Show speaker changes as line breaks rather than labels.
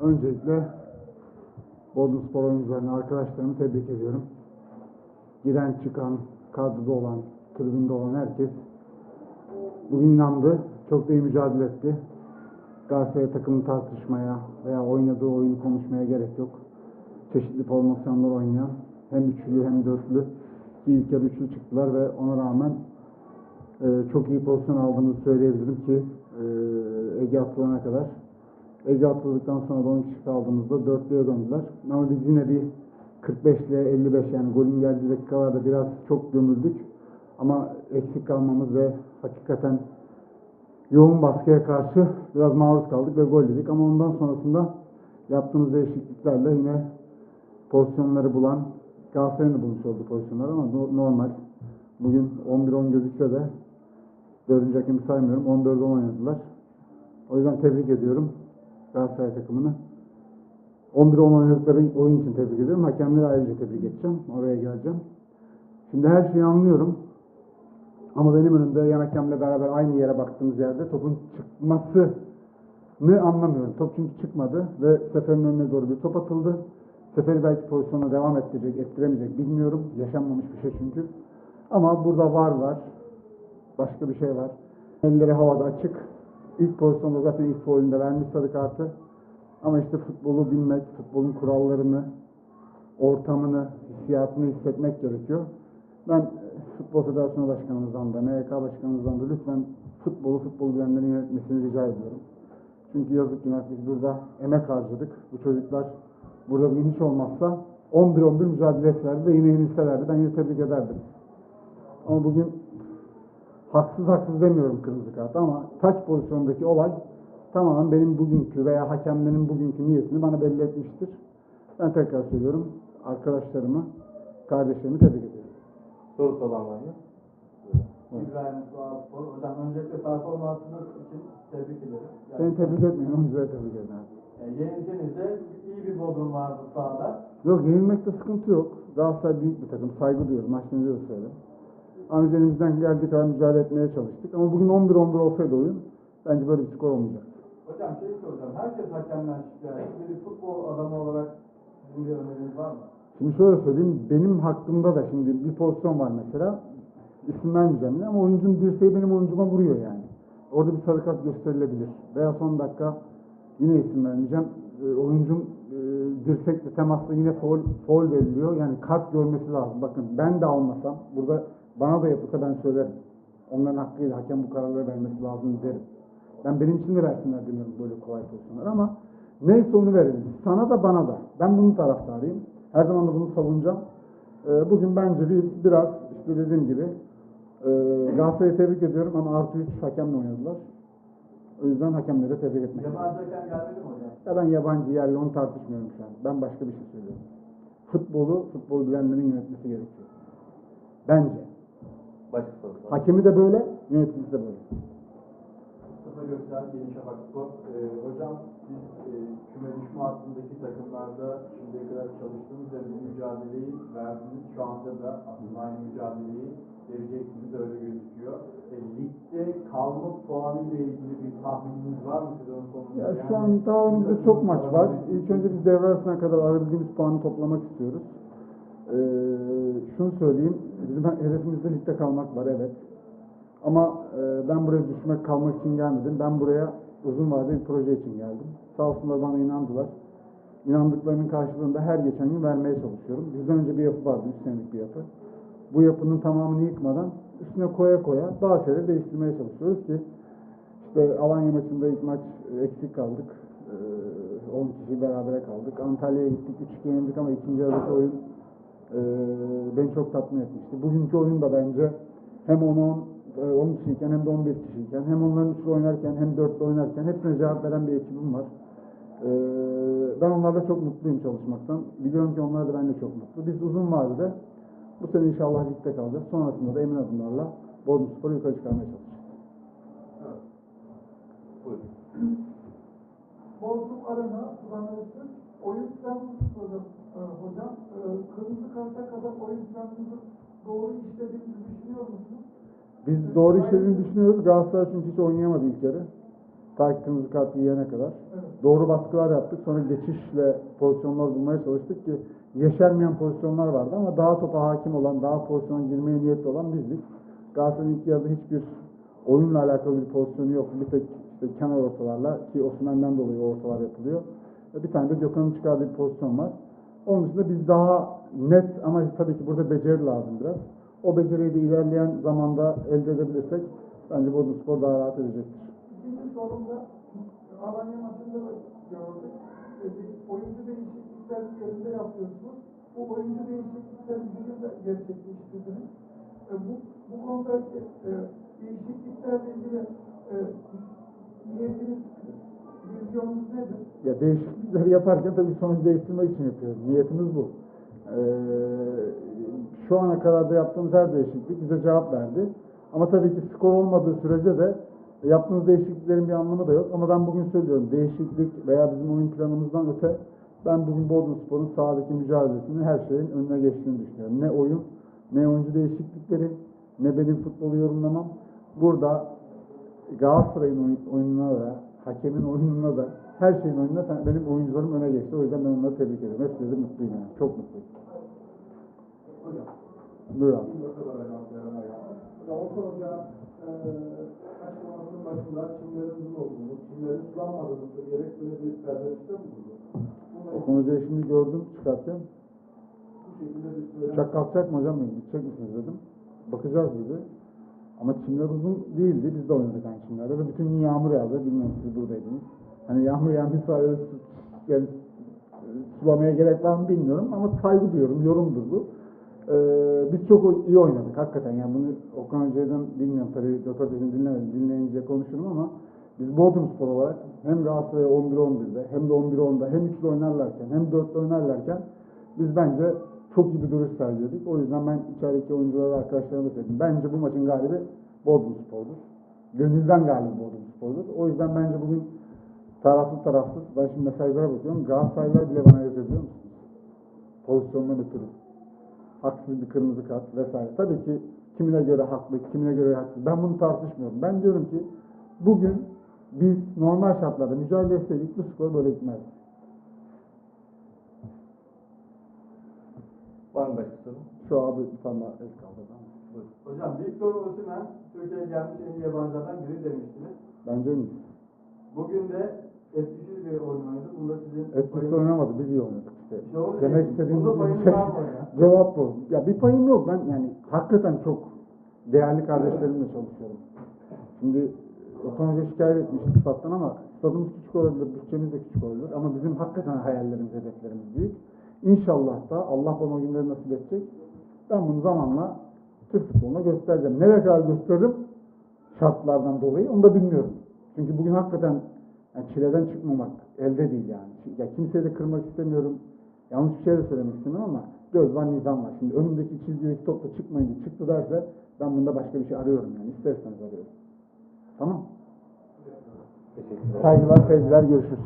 Öncelikle Bodrum Spor oyuncularını, arkadaşlarımı tebrik ediyorum. Giren çıkan, kadroda olan, tribünde olan herkes bugün inandı. Çok da iyi mücadele etti. Galatasaray takımını tartışmaya veya oynadığı oyunu konuşmaya gerek yok. Çeşitli formasyonlar oynayan hem üçlü hem dörtlü ki ilk yarı üçlü çıktılar ve ona rağmen e, çok iyi pozisyon aldığımızı söyleyebilirim ki e, Ege atılana kadar. Ege atıldıktan sonra da 10 kişi kaldığımızda dörtlüye döndüler. Ama biz yine bir 45 ile 55 yani golün geldiği dakikalarda biraz çok gömüldük. Ama eksik kalmamız ve hakikaten yoğun baskıya karşı biraz maruz kaldık ve gol yedik. Ama ondan sonrasında yaptığımız değişikliklerle yine pozisyonları bulan Galatasaray'ın da bulmuş olduğu pozisyonlar ama no- normal. Bugün 11-10 gözükse de 4. hakemi saymıyorum. 14'e 10 oynadılar. O yüzden tebrik ediyorum Galatasaray takımını. 11-10 oynadıkları oyun için tebrik ediyorum. Hakemleri ayrıca tebrik edeceğim. Oraya geleceğim. Şimdi her şeyi anlıyorum. Ama benim önümde yan hakemle beraber aynı yere baktığımız yerde topun çıkmasını anlamıyorum. Top çünkü çıkmadı ve Sefer'in önüne doğru bir top atıldı. Sefer'i belki pozisyona devam ettirecek, ettiremeyecek bilmiyorum. Yaşanmamış bir şey çünkü. Ama burada var var. Başka bir şey var. Elleri havada açık. İlk pozisyonda zaten ilk faulünde vermiş sarı kartı. Ama işte futbolu bilmek, futbolun kurallarını, ortamını, hissiyatını hissetmek gerekiyor. Ben Futbol Federasyonu Başkanımızdan da, MYK Başkanımızdan da lütfen futbolu futbol bilenlerin yönetmesini rica ediyorum. Çünkü yazık günah biz burada emek harcadık. Bu çocuklar burada bugün hiç olmazsa 11-11 mücadele etselerdi ve yine yenilselerdi. Ben yine tebrik ederdim. Ama bugün haksız haksız demiyorum kırmızı kart ama taç pozisyondaki olay tamamen benim bugünkü veya hakemlerin bugünkü niyetini bana belli etmiştir. Ben tekrar söylüyorum arkadaşlarımı, kardeşlerimi tebrik ediyorum.
Sorusu olan var mı?
İbrahim Doğaspor. Hocam öncelikle performansınız için tebrik ederim. Yani,
Seni tebrik etmeyin, oyuncuları tebrik ederim.
yani yenildiğinizde iyi bir bodrum vardı sahada.
Yok yenilmekte sıkıntı yok. Galatasaray büyük bir takım. Saygı duyuyorum. Maçtan önce de söyledim. Elimizden geldiği kadar mücadele etmeye çalıştık. Ama bugün 11-11 olsaydı oyun bence böyle bir skor olmayacaktı.
Hocam şey soracağım. Herkes hakemden şikayetçi. Bir futbol adamı olarak sizin bir öneriniz var mı?
Şimdi şöyle söyleyeyim. Benim hakkımda da şimdi bir pozisyon var mesela. İsim vermeyeceğim yine ama oyuncunun dirseği benim oyuncuma vuruyor yani. Orada bir sarı kart gösterilebilir. Veya son dakika yine isim vermeyeceğim. E, oyuncum e, dirsekle temasla yine foul, foul veriliyor. Yani kart görmesi lazım. Bakın ben de almasam burada bana da yapılsa ben söylerim. Onların hakkıyla hakem bu kararları vermesi lazım derim. Ben benim için de versinler demiyorum böyle kolay pozisyonlar ama neyse onu verelim. Sana da bana da. Ben bunun taraftarıyım. Her zaman da bunu savunacağım. Ee, bugün bence bir, biraz işte dediğim gibi e, Galatasaray'ı tebrik ediyorum ama artı 3 hakemle oynadılar. O yüzden hakemleri tebrik etmek.
Yabancı hakem gelmedi mi hocam?
Ya ben yabancı yerli onu tartışmıyorum şu an. Ben başka bir şey söylüyorum. Futbolu, futbol bilenlerin yönetmesi gerekiyor. Bence.
Başka.
Hakemi de böyle, yöneticisi de böyle.
Mustafa Göksel, Yeni Şafak Spor. Ee, hocam siz e, küme düşme hattındaki takımlarda şimdiye kadar çalıştınız ve bu mücadeleyi verdiniz. Şu anda da aslında aynı mücadeleyi vereceksiniz öyle gözüküyor. E, ligde kalma puanı ile ilgili bir tahmininiz var mı sezon sonunda?
Ya şu
Yani
an daha önümüzde çok maç var. İlk önce biz devre arasına kadar alabildiğimiz puanı toplamak istiyoruz. Ee, şunu söyleyeyim, bizim hedefimizde ligde kalmak var evet. Ama e, ben buraya düşmek kalmak için gelmedim. Ben buraya uzun vadeli bir proje için geldim. Sağ olsunlar bana inandılar. İnandıklarının karşılığında her geçen gün vermeye çalışıyorum. Bizden önce bir yapı vardı, 3 senelik bir yapı. Bu yapının tamamını yıkmadan üstüne koya koya bazı şeyleri değiştirmeye çalışıyoruz ki işte Alanya maçında ilk maç e, eksik kaldık. Ee, 10 kişi berabere kaldık. Antalya'ya gittik 3-2 yenildik ama ikinci yarıdaki oyun e, beni çok tatmin etmişti. Bugünkü oyun da bence hem 10 10 e, 10 kişiyken hem de 11 kişiyken hem onların üçlü oynarken hem dörtlü oynarken hepsine cevap veren bir ekibim var. Ee, ben onlarla çok mutluyum çalışmaktan. Biliyorum ki onlar da benimle çok mutlu. Biz uzun vadede bu sene inşallah ligde kalacağız. Sonrasında da emin adımlarla Bodrum Spor'u yukarı çıkarmaya çalışacağız.
Buyurun.
Bodrum Arena kullanılsın. Oyun planımız hocam. E, hocam e, kırmızı karta kadar oyun planımızı doğru işlediğimizi düşünüyor musunuz?
Biz doğru işlediğini düşünüyoruz. Galatasaray çünkü hiç oynayamadı ilk yarı. Ta kırmızı kart yiyene kadar.
Evet.
Doğru baskılar yaptık. Sonra geçişle pozisyonlar bulmaya çalıştık ki yeşermeyen pozisyonlar vardı ama daha topa hakim olan, daha pozisyona girmeye niyetli olan bizdik. Galatasaray'ın ilk yarıda hiçbir oyunla alakalı bir pozisyonu yok. Bir tek işte kenar ortalarla ki Osman'dan dolayı o ortalar yapılıyor. Ve Bir tane de Gökhan'ın çıkardığı bir pozisyon var. Onun dışında biz daha net ama tabii ki burada beceri lazım biraz. O beceriyi de ilerleyen zamanda elde edebilirsek bence Bodrumspor daha rahat edecektir.
İkinci sorumda Alanya maçında da gördük. E, oyuncu değişiklikler yerinde yapıyorsunuz. Bu oyuncu değişiklikleri bugün de gerçekleştirdiniz. E, bu, bu konudaki e, değişikliklerle ilgili e, niyetiniz, vizyonunuz nedir?
Ya değişiklikleri yaparken tabii sonuç değiştirmek için yapıyoruz. Niyetimiz bu. Ee, şu ana kadar da yaptığımız her değişiklik bize cevap verdi. Ama tabii ki skor olmadığı sürece de yaptığımız değişikliklerin bir anlamı da yok. Ama ben bugün söylüyorum değişiklik veya bizim oyun planımızdan öte ben bugün Bodrumspor'un sahadaki mücadelesinin her şeyin önüne geçtiğini düşünüyorum. Ne oyun, ne oyuncu değişiklikleri, ne benim futbolu yorumlamam. Burada Galatasaray'ın oyun- oyununa da, hakemin oyununa da, her şeyin oyununa ben- benim oyuncularım öne geçti. O yüzden ben onları tebrik ediyorum. Hepsiyle de mutluyum yani. Çok mutluyum.
Hocam,
Buyur abi.
Hocam o konuda eee açıklamasının başında çimlerin uzun olduğunu, çimlerin sulanmadığını söyleyerek böyle bir serzenişte bulundu.
O konuyu şimdi gördüm çıkarken.
bu şekilde bir
Uçak kalkacak mı hocam. Gidecek misiniz dedim. Bakacağız dedi. Ama çimler uzun değildi. Biz de oynadık aynı çimlerde ve bütün gün yağmur yağdı. Bilmiyorum siz buradaydınız. Hani yağmur sahaya su- yani sulamaya gerek var mı bilmiyorum ama saygı duyuyorum. Yorumdur bu. Ee, biz çok iyi oynadık hakikaten. Yani bunu Okan Hoca'dan bilmiyorum tabii röportajını dinlemedim. Dinleyince konuşurum ama biz Bodrumspor olarak hem Galatasaray 11-11'de hem de 11-10'da hem üçlü oynarlarken hem dörtlü oynarlarken biz bence çok iyi bir duruş sergiledik. O yüzden ben içerideki oyunculara arkadaşlarıma da söyledim. Bence bu maçın galibi Bodrumspor'dur. Gönülden galibi Bodrumspor'dur. O yüzden bence bugün taraflı tarafsız. Ben şimdi mesajlara bakıyorum. Galatasaraylılar bile bana yazıyor biliyor musunuz? Pozisyondan ötürü. Haksız bir kırmızı kart vesaire. Tabii ki kimine göre haklı, kimine göre haksız. Ben bunu tartışmıyorum. Ben diyorum ki bugün biz normal şartlarda mücadele etseydik bu skor böyle gitmezdi.
Var mı başka soru?
Şu abi daha el kaldı.
Buyurun.
Hocam Victor Osimhen Türkiye'ye gelmiş en iyi yabancılardan biri demiştiniz.
Bence mi?
Bugün de etkisiz bir oyun oynadı. Bunda sizin
Etkisiz oynamadı. Biz iyi oynadık işte.
Onu
Demek istediğim
Bunda
bir
payınız
şey.
var mı ya?
Cevap bu. Ya bir payım yok. Ben yani hakikaten çok değerli kardeşlerimle çalışıyorum. Şimdi Okan Hoca şikayet etmişti stat'tan ama stadımız küçük olabilir, bütçemiz de küçük olabilir ama bizim hakikaten hayallerimiz, hedeflerimiz büyük. İnşallah da Allah bana o günleri nasip edecek. Ben bunu zamanla Türk futboluna göstereceğim. Nereye kadar gösteririm? Şartlardan dolayı onu da bilmiyorum. Çünkü bugün hakikaten yani çileden çıkmamak elde değil yani. Ya kimseyi de kırmak istemiyorum. Yanlış bir şey de söylemek istemiyorum ama göz var nizam var. Şimdi önümdeki çizgideki top da çıkmayınca çıktı derse ben bunda başka bir şey arıyorum yani. İsterseniz arıyorum. Tamam. Saygılar, sevgiler, görüşürüz.